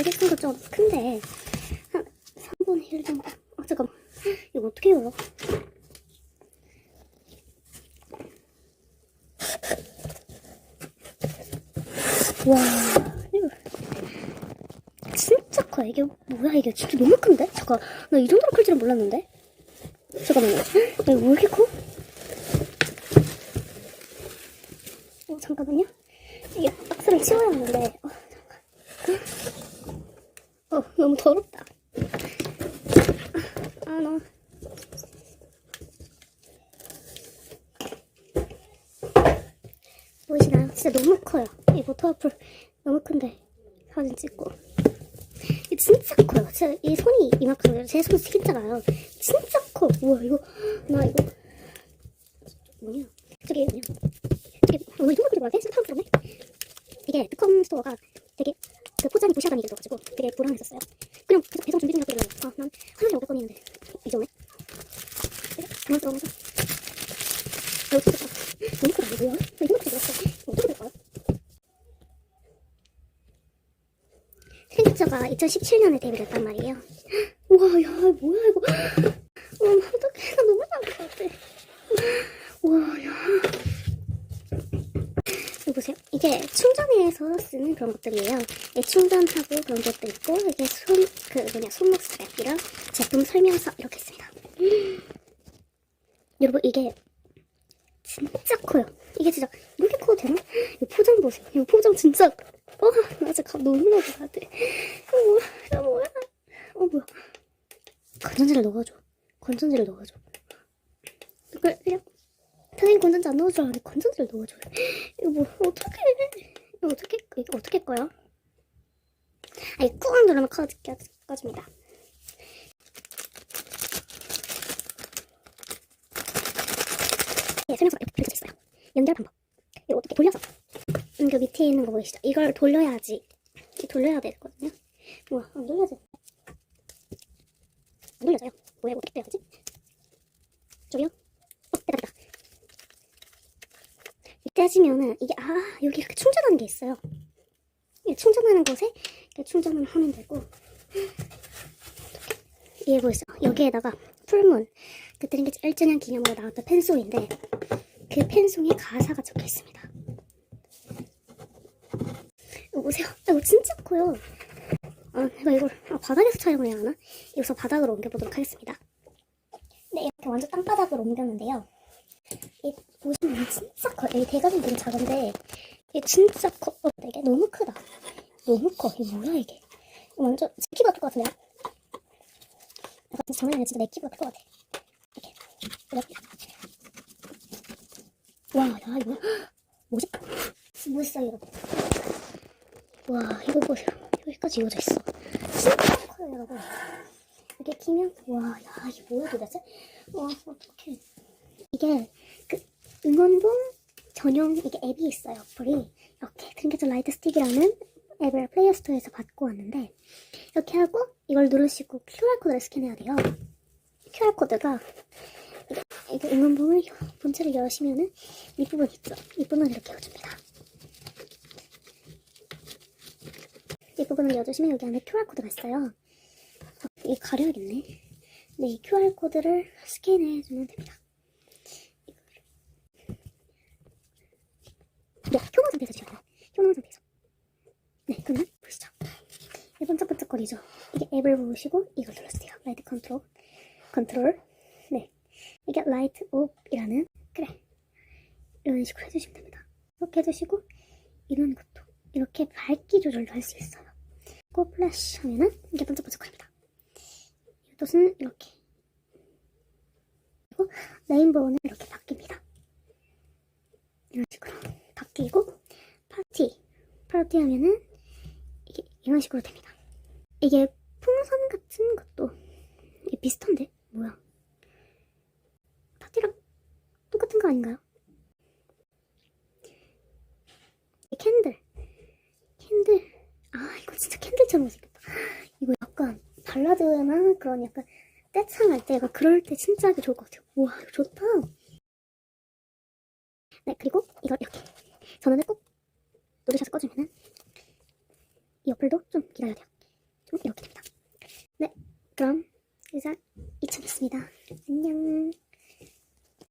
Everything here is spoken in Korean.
쓴거 좀 큰데 한 3분의 1 정도. 아 잠깐만. 이거 어떻게 열어? 와 이거 진짜 커 이게 뭐야 이게 진짜 너무 큰데? 잠깐 나 이 정도로 클 줄은 몰랐는데 잠깐만요 이거 왜 이렇게 커? 어 잠깐만요 이게 박스를 치워야 하는데 어, 잠깐. 어 너무 더럽다 아 너무 보이시나요? 진짜 너무 커요. 이 어플 너무 큰데 사진 찍고 이 진짜 커요. 진짜 이 손이 이만큼 제손 진짜가요. 진짜 커. 우와 이거 나 이거 뭐냐? 저기 뭐냐? 저기 어, 이 정도 뭐야? 펜슬 파우더네? 이게 특컴 스토어가 되게 그 포장이 얘기를 들어가지고 되게 불안했었어요. 그냥 계속 준비 중이었길래 아난 하루에 500건이는데 이제 오네? 당황스러워서 어, 진짜 너무 크다 이거 뭐야? 나 이거 들었어. 어떻게 될까요? 생각자가 2017년에 데뷔를 했단 말이에요. 우와, 야, 뭐야, 이거. 어, 어떡해. 나 너무 잘할 것 같아. 우와, 야. 이거 보세요. 이게 충전해서 쓰는 그런 것들이에요. 이 충전하고 그런 것도 있고, 이게 손, 그, 뭐냐, 손목 스트랩이랑 제품 설명서 이렇게 있습니다. 여러분, 이게 진짜 커요. 이게 진짜 이렇게 커도 되나? 이 포장 보세요. 이 포장 진짜 어, 나 진짜 감 너무 가 돼. 어, 뭐야? 야, 뭐야? 어, 뭐야? 건전지를 넣어줘. 건전지를 넣어줘. 그래, 그냥 당연히 건전지 안 넣어줄 알았는데 건전지를 넣어줘. 이거 뭐 어떻게? 이거 어떻게? 이거 어떻게 꺼요? 아, 이꾹 누르면 꺼, 꺼, 꺼집니다. 네, 설명서가 이렇게 있어요. 연결 방법. 이거 어떻게 돌려서. 음, 그 밑에 있는 거 보이시죠? 이걸 돌려야지. 이 돌려야 되거든요. 우와, 안 돌려져. 안 돌려져요. 뭐야, 어떻게 빼야지? 저기요? 어, 됐다, 됐다. 하시면은, 이게, 아, 여기 이렇게 충전하는 게 있어요. 이 충전하는 곳에 충전을 하면 되고. 이게 보이시죠? 여기에다가 풀문. 그 드링크 1주년 기념으로 나왔던 펜송인데, 그 펜송에 가사가 적혀 있습니다. 이거 보세요. 이거 진짜 커요. 아, 내가 이걸 아, 바닥에서 촬영을 해야 하나? 여기서 바닥으로 옮겨보도록 하겠습니다. 네, 이렇게 완전 땅바닥으로 옮겼는데요. 이 보시면 진짜 커요. 이 대가리 되게 작은데 이게 진짜 커. 어, 이게 너무 크다. 너무 커. 이게 뭐야 이게? 이거 완전 제 키보다 클 것 같은데요? 약간 진짜 장난이 아니라 진짜 내 키보다 클 것 같아. 이렇게. 이렇게. 와, 야, 이거 뭐지? 멋있어요, 여러분. 와, 이거 보세요. 여기까지 이어져 있어. 진짜 커요, 여러분. 이게 키면, 와, 야, 이게 뭐야, 도대체? 와, 어떡해. 이게, 그, 응원봉 전용, 이게 앱이 있어요, 어플이. 이렇게, 드림캐쳐 라이트 스틱이라는 앱을 플레이어 스토어에서 받고 왔는데, 이렇게 하고, 이걸 누르시고 QR코드를 스캔해야 돼요. QR코드가, 이게 응원봉을, 본체를 여시면은, 이 부분 있죠? 이 부분을 이렇게 해줍니다. 이 부분을 넣어주시면 여기 안에 QR코드가 있어요. 이 가려야겠네. 네, 이 QR코드를 스캔해주면 됩니다. 네, 켜놓은 상태에서 돼요. 켜놓은 상태에서. 네, 그러면 보시죠. 이 번쩍번쩍거리죠. 이게 앱을 보시고 이걸 눌러주세요. 라이트 컨트롤. 컨트롤. 네. 이게 라이트 옵이라는, 그래. 이런 식으로 해주시면 됩니다. 이렇게 해주시고, 이런 것도 이렇게 밝기 조절도 할 수 있어요. 고 플래시 하면은 이게 번쩍번쩍거립니다. 이것은 이렇게 그리고 레인보우는 이렇게 바뀝니다. 이런 식으로 바뀌고 파티 파티 하면은 이게 이런 식으로 됩니다. 이게 풍선 같은 것도 비슷한데? 뭐야? 파티랑 똑같은 거 아닌가요? 이 캔들. 캔들. 아 이거 진짜 캔들처럼 생겼다. 이거 약간 발라드나 그런 약간 떼창할 때 약간 그럴 때 진짜 하기 좋을 것 같아요. 우와 좋다. 네 그리고 이걸 이렇게 전원을 꼭 누르셔서 꺼주면은 이 어플도 좀 기다려야 돼요. 좀 이렇게 됩니다. 네, 그럼 이상 이천이었습니다. 안녕.